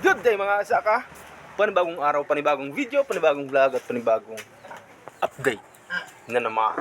Good day mga asaka! Panibagong araw, panibagong video, panibagong vlog at panibagong update na naman.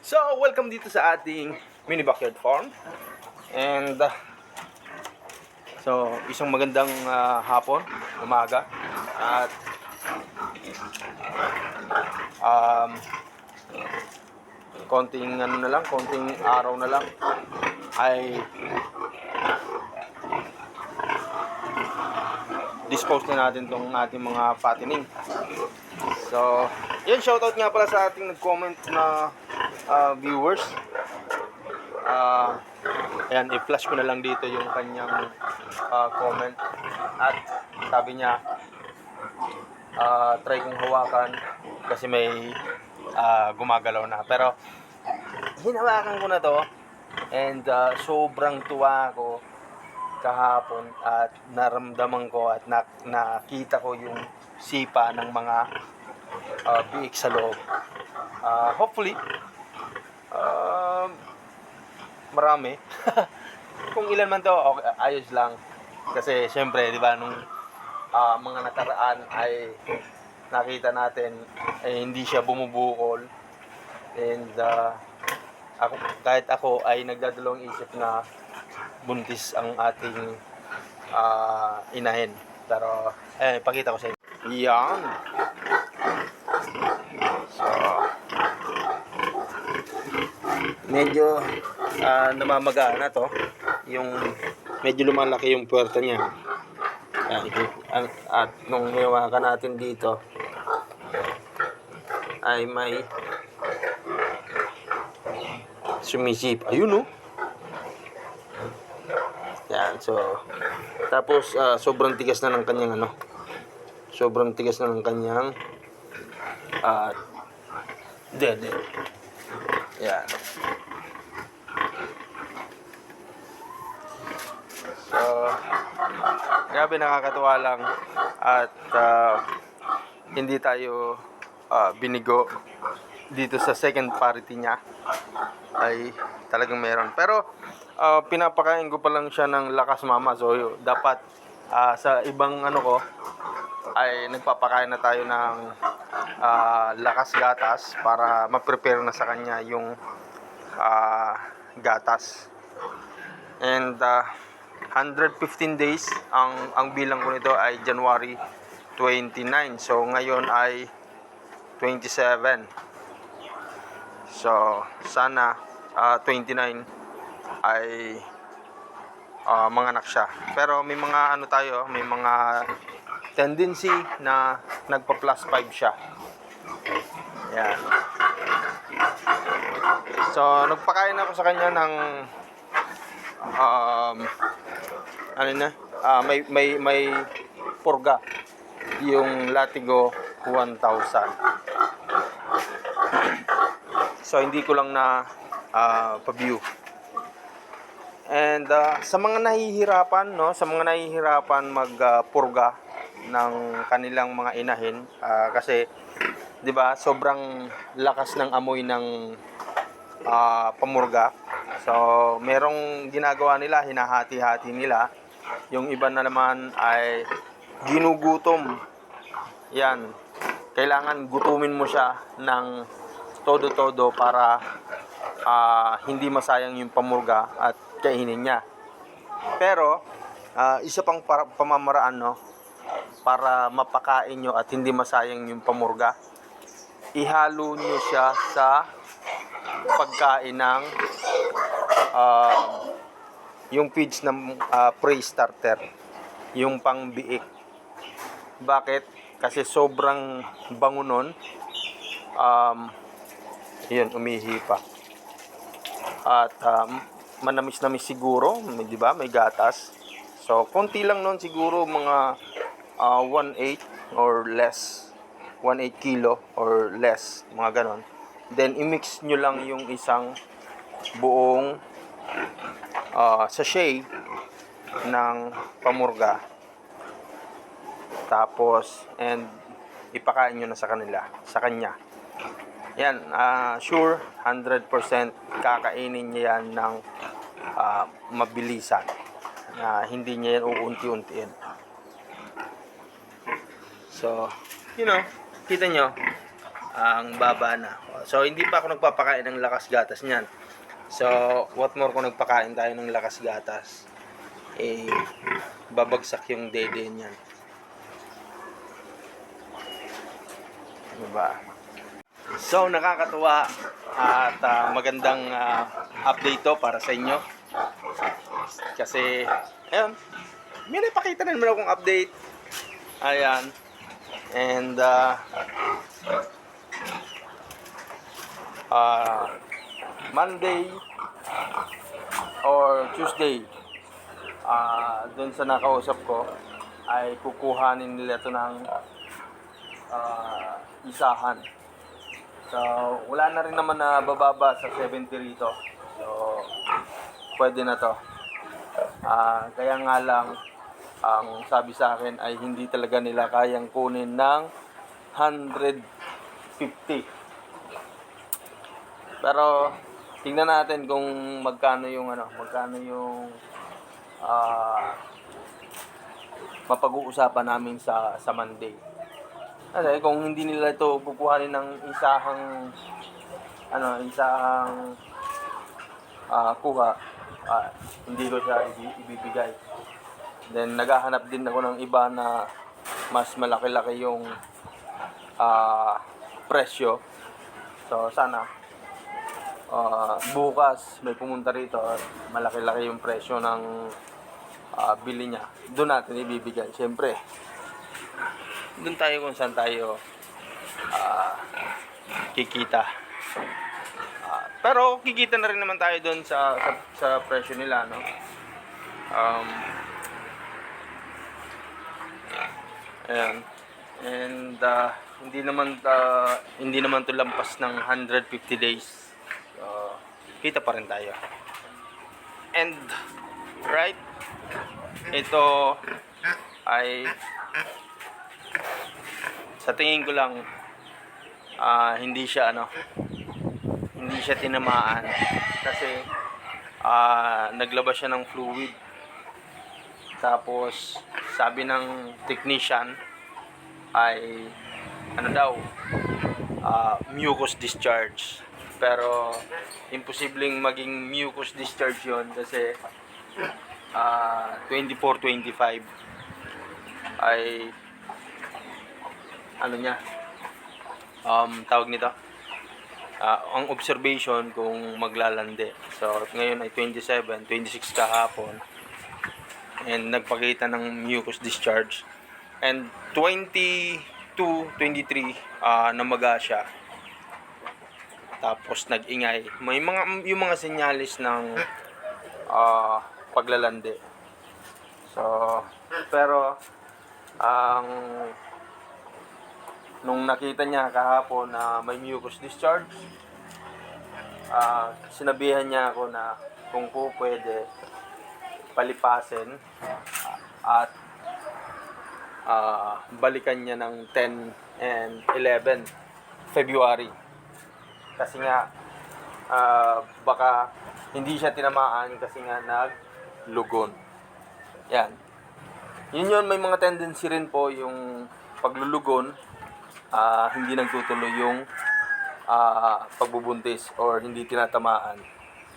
So, welcome dito sa ating mini backyard farm. And, uh, so, isang magandang uh, hapon, umaga. At, um, konting ano na lang, konting araw na lang ay dispose na natin tong ating mga fattening. So, yun, shoutout nga pala sa ating nag-comment na ah, viewers. Ah, ayan, i-flash ko na lang dito yung kanyang ah, comment. At sabi niya, ah, try kong hawakan kasi may ah, gumagalaw na. Pero, hinawakan ko na to and ah, sobrang tuwa ako kahapon at naramdaman ko at na, nakita ko yung sipa ng mga uh, biik sa loob. Ah, hopefully, um, marami. Kung ilan man to, okay, ayos lang. Kasi syempre, di ba, nung ah, mga nakaraan ay nakita natin ay hindi siya bumubukol. And ah, ako, kahit ako ay nagdadalawang isip na buntis ang ating ah, inahin. Pero, eh, pakita ko sa inyo. Yan. So, medyo ah, namamaga na to. Yung, medyo lumalaki yung puwerta niya. At, at nung hiwakan natin dito, ay may sumisip. Ayun, oh. So tapos ah, sobrang tigas na ng kanyang ano. Sobrang tigas na ng kanyang ah dede. Yan. So grabe nakakatuwa lang at ah, hindi tayo ah, binigo dito sa second party niya ay talagang meron. Pero ah, pinapakain ko pa lang siya ng lakas mama. So dapat ah, sa ibang ano ko ay nagpapakain na tayo ng ah, lakas gatas para ma-prepare na sa kanya yung ah, gatas. And ah, 115 days ang ang bilang ko nito ay January 29. So ngayon ay 27. So, sana ah, 29 ay ah, manganak siya. Pero may mga ano tayo, may mga tendency na nagpa plus 5 siya. Yan. So, nagpakain ako sa kanya ng um, ano na, ah, may may may purga yung Latigo 1000. So hindi ko lang na ah, pa-view. And ah, sa mga nahihirapan, no, sa mga nahihirapan magpurga ng kanilang mga inahin ah, kasi 'di ba, sobrang lakas ng amoy ng ah, pamurga. So, merong ginagawa nila, hinahati-hati nila. Yung iba na naman ay ginugutom. Yan. Kailangan gutumin mo siya ng todo-todo para ah, hindi masayang yung pamurga at kainin niya. Pero, ah, isa pang para, pamamaraan, no? Para mapakain nyo at hindi masayang yung pamurga, ihalo nyo siya sa pagkain ng ah, yung feeds ng ah, pre-starter, yung pang-biik. Bakit? Kasi sobrang bango nun. Um, yun, umihi pa. At um, manamis-namis siguro, may- di ba? May gatas. So, konti lang nun siguro mga ah, 1.8 or less. 1.8 kilo or less, mga ganon. Then, i-mix nyo lang yung isang buong ah, sachet ng pamurga. Tapos, and ipakain nyo na sa kanila, sa kanya. Yan, ah, sure, 100% kakainin niya yan ng ah, mabilisan. Na hindi niya yan uunti-untiin. So, you know, kita nyo, ang baba na. So, hindi pa ako nagpapakain ng lakas gatas niyan. So, what more kung nagpakain tayo ng lakas gatas, eh, babagsak yung dede niyan. Diba? So, nakakatuwa at ah, magandang ah, update to para sa inyo. Kasi, ayun, may napakita na naman akong update. Ayan. And, uh, uh, Monday or Tuesday, uh, dun sa nakausap ko, ay kukuhanin nila ito ng uh, isahan. So, wala na rin naman na bababa sa 70 rito. So, pwede na to. Ah, kaya nga lang, ang sabi sa akin ay hindi talaga nila kayang kunin ng 150. Pero, tingnan natin kung magkano yung ano, magkano yung ah mapag-uusapan namin sa sa Monday. Kasi kung hindi nila ito kukuhanin ng isahang ano, isahang ah kuha, ah, hindi ko siya ibi- ibibigay. Then naghahanap din ako ng iba na mas malaki-laki yung ah presyo. So sana ah, bukas may pumunta rito at malaki-laki yung presyo ng ah, bili niya. Doon natin ibibigay. Siyempre, doon tayo kung saan tayo ah, kikita. Pero kikita na rin naman tayo doon sa, sa sa presyo nila, no? Um, ayan. And ah, hindi naman ah, hindi naman to lampas ng 150 days. So, kita pa rin tayo. And right ito ay sa tingin ko lang ah, hindi siya ano hindi siya tinamaan. Kasi ah, naglabas siya ng fluid. Tapos sabi ng technician ay ano daw ah, mucus discharge. Pero imposibleng maging mucus discharge yon kasi ah 24-25 ay ano niya um, tawag nito Ah, ang observation kung maglalande so ngayon ay 27 26 kahapon. And nagpakita ng mucus discharge. And 22 23 ah namaga siya. Tapos nag-ingay. May mga yung mga senyalis ng ah paglalande so pero ang nung nakita niya kahapon na may mucus discharge, ah sinabihan niya ako na kung po pwede palipasin at ah, balikan niya ng 10 and 11 February. Kasi nga ah, baka hindi siya tinamaan kasi nga naglugon. Yan. Yun yun, may mga tendency rin po yung paglulugon ah, hindi nagtutuloy yung ah, pagbubuntis or hindi tinatamaan.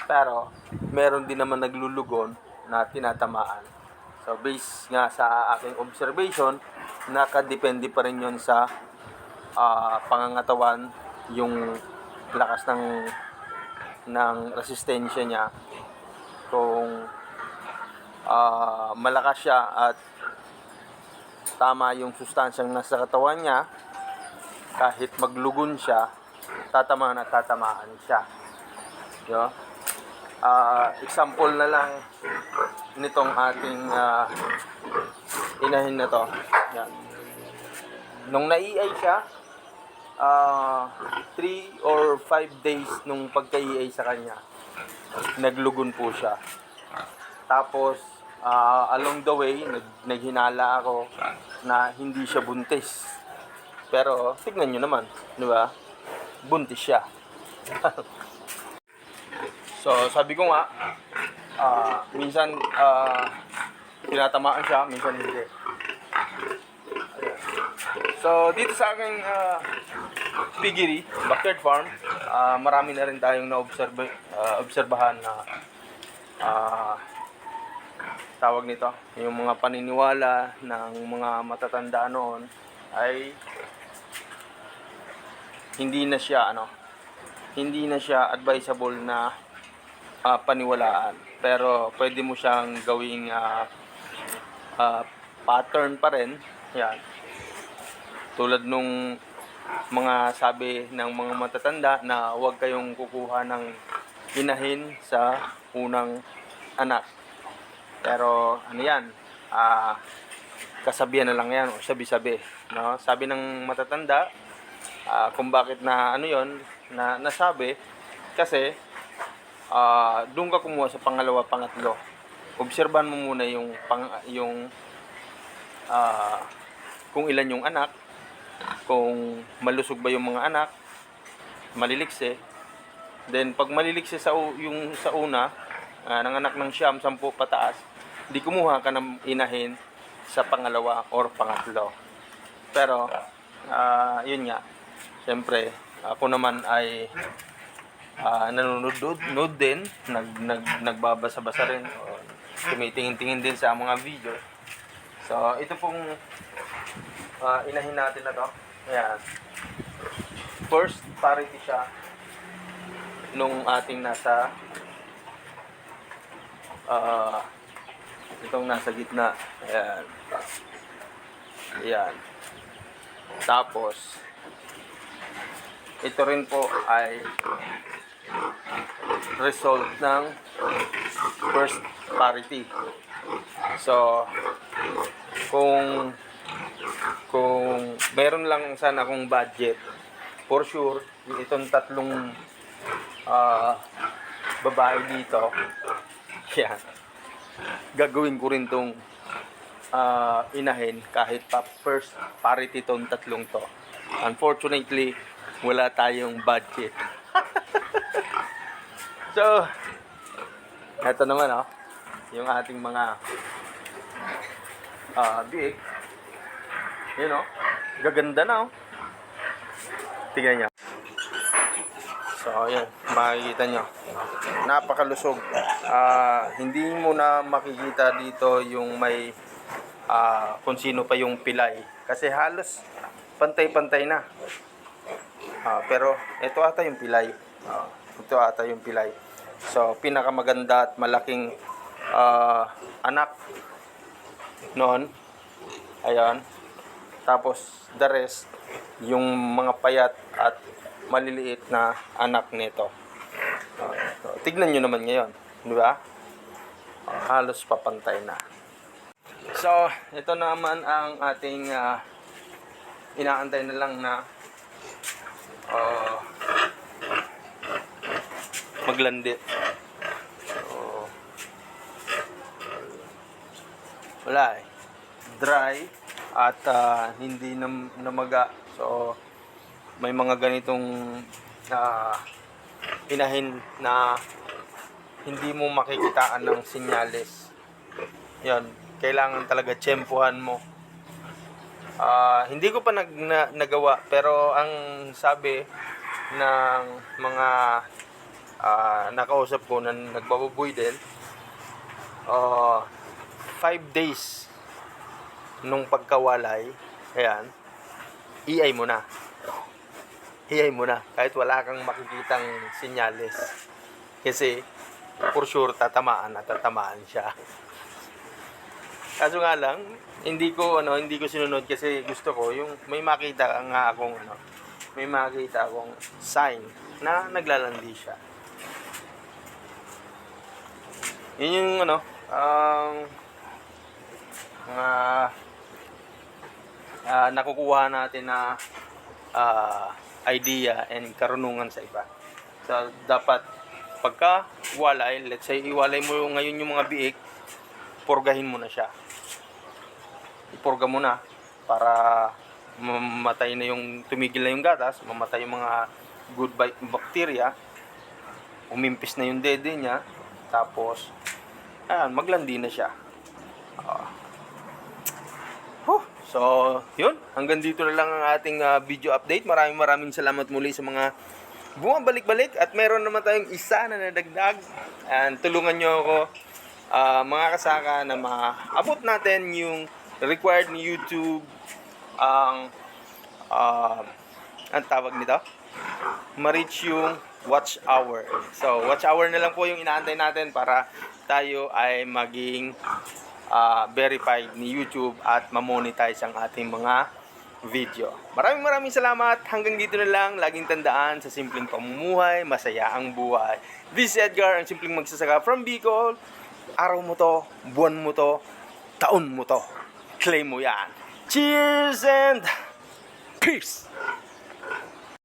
Pero, meron din naman naglulugon na tinatamaan. So, based nga sa aking observation, nakadepende pa rin yun sa ah, pangangatawan, yung lakas ng ng resistensya niya. Kung ah, malakas siya at tama yung sustansyang nasa katawan niya, kahit maglugon siya, tatamaan at tatamaan siya. Yo? Ah, example na lang nitong ating ah, inahin na to. Yan. Nung nai-EI siya, 3 or 5 days nung pagka-EI sa kanya, naglugon po siya. Tapos, ah, along the way, nag, naghinala ako na hindi siya buntis. Pero, tignan nyo naman, di ba? Buntis siya. so, sabi ko nga, ah, minsan, ah, tinatamaan siya, minsan hindi. So, dito sa aking ah, piggery, backyard farm, ah, marami na rin tayong na-observe, ah, obserbahan na ah, tawag nito, yung mga paniniwala ng mga matatanda noon ay hindi na siya ano, hindi na siya advisable na ah, paniwalaan. Pero pwede mo siyang gawing ah, ah, pattern pa rin. Yan. Tulad nung mga sabi ng mga matatanda na huwag kayong kukuha ng inahin sa unang anak. Pero ano yan, ah, kasabihan na lang yan o sabi-sabi. No? Sabi ng matatanda, ah, kung bakit na ano yon na nasabi, kasi ah, doon ka kumuha sa pangalawa, pangatlo. Obserbahan mo muna yung pang, yung ah, kung ilan yung anak, kung malusog ba yung mga anak, malilikse. Then pag malilikse sa yung sa una, ah, ng anak ng siyam, sampu pataas, di kumuha ka ng inahin sa pangalawa or pangatlo. Pero, ah, yun nga, siyempre, ako naman ay ah, nanonood nood din, nag, nag, nagbabasa-basa rin, o tumitingin-tingin din sa mga video. So, ito pong ah, inahin natin na to. Ayan. First parity siya nung ating nasa ah itong nasa gitna. Ayan. Ayan. Tapos, ito rin po ay result ng first parity. So, kung kung meron lang sana akong budget, for sure, itong tatlong ah, babae dito, yan, gagawin ko rin tong ah, inahin kahit pa first parity tong tatlong to. Unfortunately, wala tayong budget. so, eto naman oh, yung ating mga ah biik. Yun oh, gaganda na oh. Tingnan niyo. So, ayan, makikita nyo. Napakalusog. Ah, hindi mo na makikita dito yung may ah, kung sino pa yung pilay. Kasi halos pantay-pantay na. Ah, pero ito ata yung pilay. Ah, ito ata yung pilay. So, pinakamaganda at malaking ah, anak noon. Ayan. Tapos, the rest, yung mga payat at maliliit na anak nito. So, tignan nyo naman ngayon. Di ba? Ah, halos papantay na. So, ito naman ang ating ah, inaantay na lang na ah, maglandit. So, wala eh. Dry at ah, hindi nam namaga. So, may mga ganitong ah, inahin na hindi mo makikitaan ng sinyales. Yan, kailangan talaga tsempuhan mo. Ah, hindi ko pa nag, na, nagawa pero ang sabi ng mga ah, nakausap ko na nagbababoy din, ah, five days nung pagkawalay, ayan, iay mo na. Iay mo na. Kahit wala kang makikitang sinyales. Kasi, for sure, tatamaan at tatamaan siya. Kaso nga lang, hindi ko ano, hindi ko sinunod kasi gusto ko yung may makita nga akong ano, may makita akong sign na naglalandi siya. Yun yung ano, ang mga ah, nakukuha natin na ah, idea and karunungan sa iba. So, dapat pagka walay, let's say iwalay mo ngayon yung mga biik, purgahin mo na siya. Ipurga mo na para mamatay na yung tumigil na yung gatas, mamatay yung mga good bacteria, umimpis na yung dede niya, tapos ayan, maglandi na siya. Ah. Huh, So, yun. Hanggang dito na lang ang ating ah, video update. Maraming maraming salamat muli sa mga bumabalik-balik. At meron naman tayong isa na nadagdag. And tulungan nyo ako, ah, mga kasaka, na maabot natin yung required ni YouTube ang ah, ang tawag nito? ma-reach yung watch hour. So, watch hour na lang po yung inaantay natin para tayo ay maging ah, verified ni YouTube at ma-monetize ang ating mga video. Maraming maraming salamat. Hanggang dito na lang. Laging tandaan sa simpleng pamumuhay, masaya ang buhay. This is Edgar, ang simpleng magsasaka from Bicol. Araw mo to, buwan mo to, taon mo to. Claim mo yan. Cheers and peace!